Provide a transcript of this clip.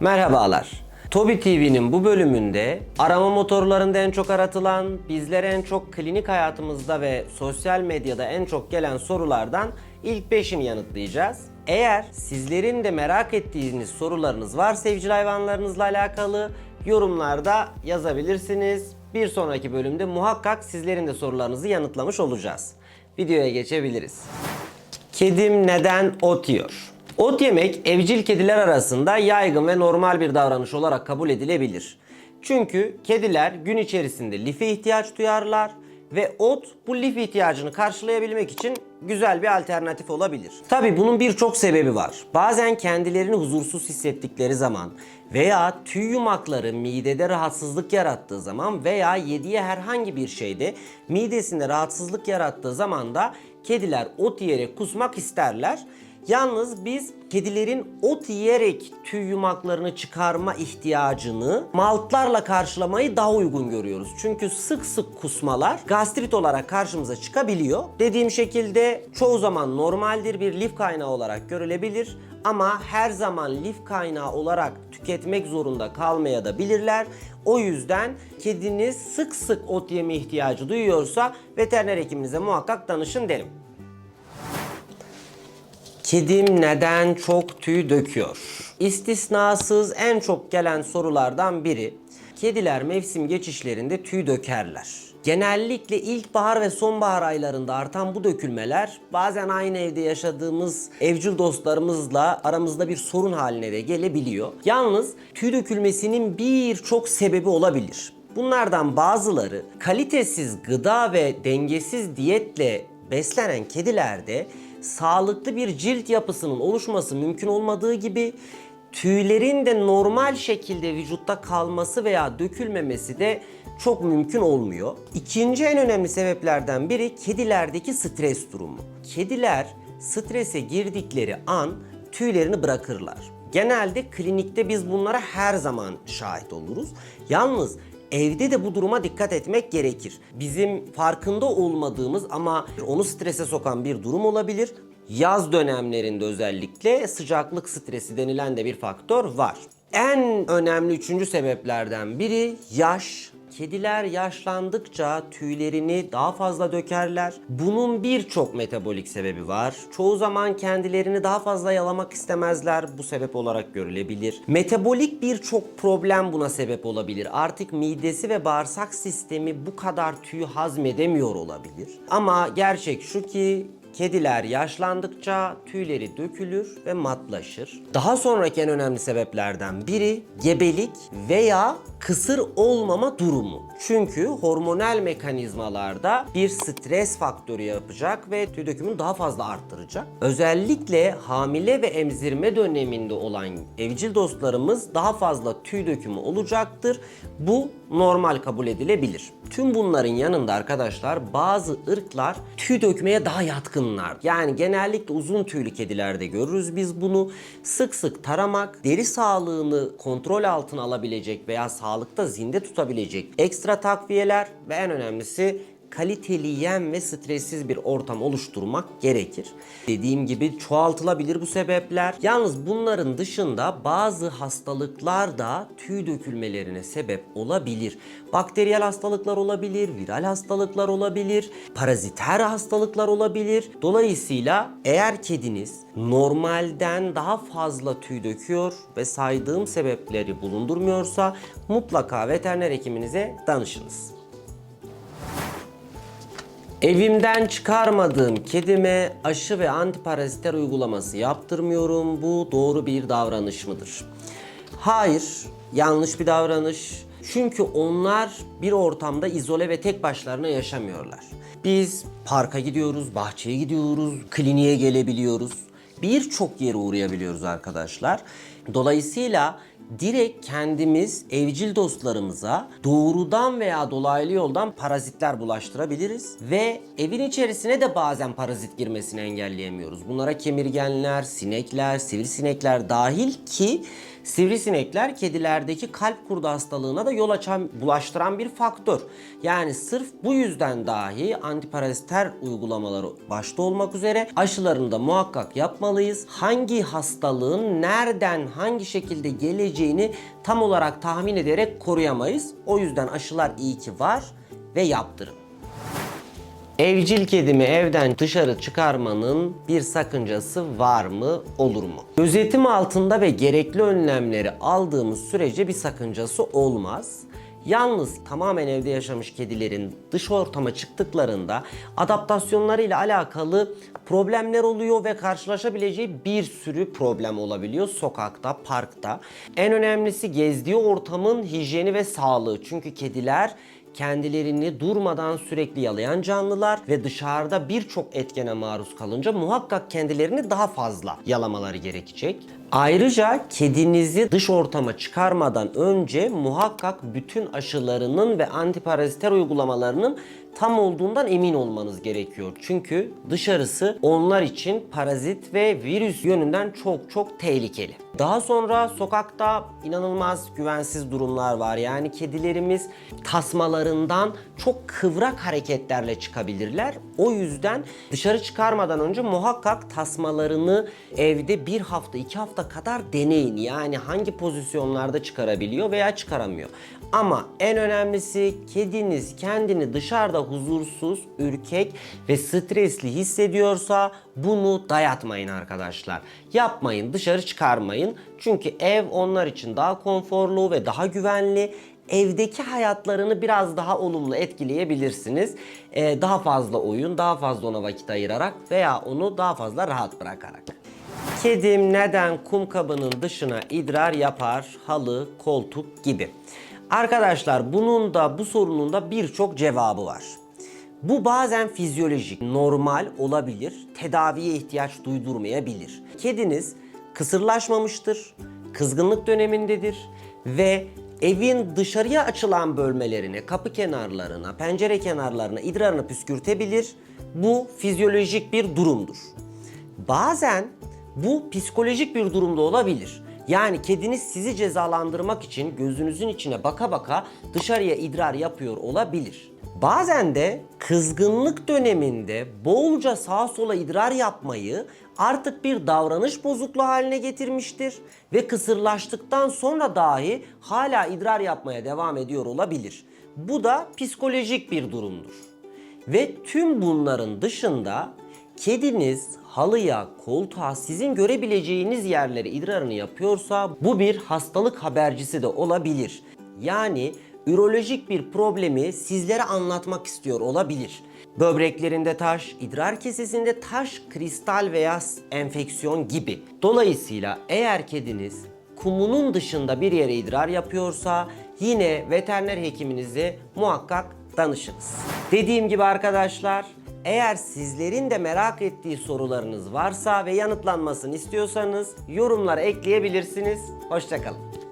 Merhabalar. Tobi TV'nin bu bölümünde arama motorlarında en çok aratılan, bizlere en çok klinik hayatımızda ve sosyal medyada en çok gelen sorulardan ilk 5'ini yanıtlayacağız. Eğer sizlerin de merak ettiğiniz sorularınız varsa evcil hayvanlarınızla alakalı yorumlarda yazabilirsiniz. Bir sonraki bölümde muhakkak sizlerin de sorularınızı yanıtlamış olacağız. Videoya geçebiliriz. Kedim neden ot yiyor? Ot yemek evcil kediler arasında yaygın ve normal bir davranış olarak kabul edilebilir. Çünkü kediler gün içerisinde life ihtiyaç duyarlar ve ot bu lif ihtiyacını karşılayabilmek için güzel bir alternatif olabilir. Tabi bunun birçok sebebi var. Bazen kendilerini huzursuz hissettikleri zaman veya tüy yumakları midede rahatsızlık yarattığı zaman veya yediği herhangi bir şeyde midesinde rahatsızlık yarattığı zaman da kediler ot yiyerek kusmak isterler. Yalnız biz kedilerin ot yiyerek tüy yumaklarını çıkarma ihtiyacını maltlarla karşılamayı daha uygun görüyoruz. Çünkü sık sık kusmalar gastrit olarak karşımıza çıkabiliyor. Dediğim şekilde çoğu zaman normaldir bir lif kaynağı olarak görülebilir ama her zaman lif kaynağı olarak tüketmek zorunda kalmaya da bilirler. O yüzden kediniz sık sık ot yeme ihtiyacı duyuyorsa veteriner hekiminize muhakkak danışın derim. Kedim neden çok tüy döküyor? İstisnasız en çok gelen sorulardan biri. Kediler mevsim geçişlerinde tüy dökerler. Genellikle ilkbahar ve sonbahar aylarında artan bu dökülmeler bazen aynı evde yaşadığımız evcil dostlarımızla aramızda bir sorun haline de gelebiliyor. Yalnız tüy dökülmesinin birçok sebebi olabilir. Bunlardan bazıları kalitesiz gıda ve dengesiz diyetle beslenen kedilerde sağlıklı bir cilt yapısının oluşması mümkün olmadığı gibi tüylerin de normal şekilde vücutta kalması veya dökülmemesi de çok mümkün olmuyor. İkinci en önemli sebeplerden biri kedilerdeki stres durumu. Kediler strese girdikleri an tüylerini bırakırlar. Genelde klinikte biz bunlara her zaman şahit oluruz. Yalnız Evde de bu duruma dikkat etmek gerekir. Bizim farkında olmadığımız ama onu strese sokan bir durum olabilir. Yaz dönemlerinde özellikle sıcaklık stresi denilen de bir faktör var. En önemli üçüncü sebeplerden biri yaş, Kediler yaşlandıkça tüylerini daha fazla dökerler. Bunun birçok metabolik sebebi var. Çoğu zaman kendilerini daha fazla yalamak istemezler. Bu sebep olarak görülebilir. Metabolik birçok problem buna sebep olabilir. Artık midesi ve bağırsak sistemi bu kadar tüyü hazmedemiyor olabilir. Ama gerçek şu ki Kediler yaşlandıkça tüyleri dökülür ve matlaşır. Daha sonraki en önemli sebeplerden biri gebelik veya kısır olmama durumu. Çünkü hormonal mekanizmalarda bir stres faktörü yapacak ve tüy dökümünü daha fazla arttıracak. Özellikle hamile ve emzirme döneminde olan evcil dostlarımız daha fazla tüy dökümü olacaktır. Bu normal kabul edilebilir. Tüm bunların yanında arkadaşlar bazı ırklar tüy dökmeye daha yatkınlar. Yani genellikle uzun tüylü kedilerde görürüz biz bunu. Sık sık taramak, deri sağlığını kontrol altına alabilecek veya sağlıkta zinde tutabilecek ekstra takviyeler ve en önemlisi kaliteli yem ve stressiz bir ortam oluşturmak gerekir. Dediğim gibi çoğaltılabilir bu sebepler. Yalnız bunların dışında bazı hastalıklar da tüy dökülmelerine sebep olabilir. Bakteriyel hastalıklar olabilir, viral hastalıklar olabilir, paraziter hastalıklar olabilir. Dolayısıyla eğer kediniz normalden daha fazla tüy döküyor ve saydığım sebepleri bulundurmuyorsa mutlaka veteriner hekiminize danışınız. Evimden çıkarmadığım kedime aşı ve antiparaziter uygulaması yaptırmıyorum. Bu doğru bir davranış mıdır? Hayır, yanlış bir davranış. Çünkü onlar bir ortamda izole ve tek başlarına yaşamıyorlar. Biz parka gidiyoruz, bahçeye gidiyoruz, kliniğe gelebiliyoruz. Birçok yere uğrayabiliyoruz arkadaşlar. Dolayısıyla direkt kendimiz evcil dostlarımıza doğrudan veya dolaylı yoldan parazitler bulaştırabiliriz ve evin içerisine de bazen parazit girmesini engelleyemiyoruz. Bunlara kemirgenler, sinekler, sivrisinekler dahil ki Sivrisinekler kedilerdeki kalp kurdu hastalığına da yol açan, bulaştıran bir faktör. Yani sırf bu yüzden dahi antiparaziter uygulamaları başta olmak üzere aşılarını da muhakkak yapmalıyız. Hangi hastalığın nereden, hangi şekilde geleceğini tam olarak tahmin ederek koruyamayız. O yüzden aşılar iyi ki var ve yaptırın. Evcil kedimi evden dışarı çıkarmanın bir sakıncası var mı, olur mu? Gözetim altında ve gerekli önlemleri aldığımız sürece bir sakıncası olmaz. Yalnız tamamen evde yaşamış kedilerin dış ortama çıktıklarında adaptasyonlarıyla alakalı problemler oluyor ve karşılaşabileceği bir sürü problem olabiliyor sokakta, parkta. En önemlisi gezdiği ortamın hijyeni ve sağlığı. Çünkü kediler kendilerini durmadan sürekli yalayan canlılar ve dışarıda birçok etkene maruz kalınca muhakkak kendilerini daha fazla yalamaları gerekecek. Ayrıca kedinizi dış ortama çıkarmadan önce muhakkak bütün aşılarının ve antiparaziter uygulamalarının tam olduğundan emin olmanız gerekiyor. Çünkü dışarısı onlar için parazit ve virüs yönünden çok çok tehlikeli. Daha sonra sokakta inanılmaz güvensiz durumlar var. Yani kedilerimiz tasmalarından çok kıvrak hareketlerle çıkabilirler. O yüzden dışarı çıkarmadan önce muhakkak tasmalarını evde bir hafta iki hafta kadar deneyin. Yani hangi pozisyonlarda çıkarabiliyor veya çıkaramıyor. Ama en önemlisi kediniz kendini dışarıda huzursuz, ürkek ve stresli hissediyorsa bunu dayatmayın arkadaşlar. Yapmayın, dışarı çıkarmayın. Çünkü ev onlar için daha konforlu ve daha güvenli evdeki hayatlarını biraz daha olumlu etkileyebilirsiniz. Ee, daha fazla oyun, daha fazla ona vakit ayırarak veya onu daha fazla rahat bırakarak. Kedim neden kum kabının dışına idrar yapar, halı, koltuk gibi? Arkadaşlar bunun da bu sorunun da birçok cevabı var. Bu bazen fizyolojik, normal olabilir, tedaviye ihtiyaç duydurmayabilir. Kediniz kısırlaşmamıştır, kızgınlık dönemindedir ve evin dışarıya açılan bölmelerine, kapı kenarlarına, pencere kenarlarına idrarını püskürtebilir. Bu fizyolojik bir durumdur. Bazen bu psikolojik bir durumda olabilir. Yani kediniz sizi cezalandırmak için gözünüzün içine baka baka dışarıya idrar yapıyor olabilir. Bazen de kızgınlık döneminde bolca sağa sola idrar yapmayı artık bir davranış bozukluğu haline getirmiştir ve kısırlaştıktan sonra dahi hala idrar yapmaya devam ediyor olabilir. Bu da psikolojik bir durumdur. Ve tüm bunların dışında kediniz halıya, koltuğa sizin görebileceğiniz yerlere idrarını yapıyorsa bu bir hastalık habercisi de olabilir. Yani ürolojik bir problemi sizlere anlatmak istiyor olabilir. Böbreklerinde taş, idrar kesesinde taş, kristal veya enfeksiyon gibi. Dolayısıyla eğer kediniz kumunun dışında bir yere idrar yapıyorsa yine veteriner hekiminize muhakkak danışınız. Dediğim gibi arkadaşlar eğer sizlerin de merak ettiği sorularınız varsa ve yanıtlanmasını istiyorsanız yorumlara ekleyebilirsiniz. Hoşçakalın.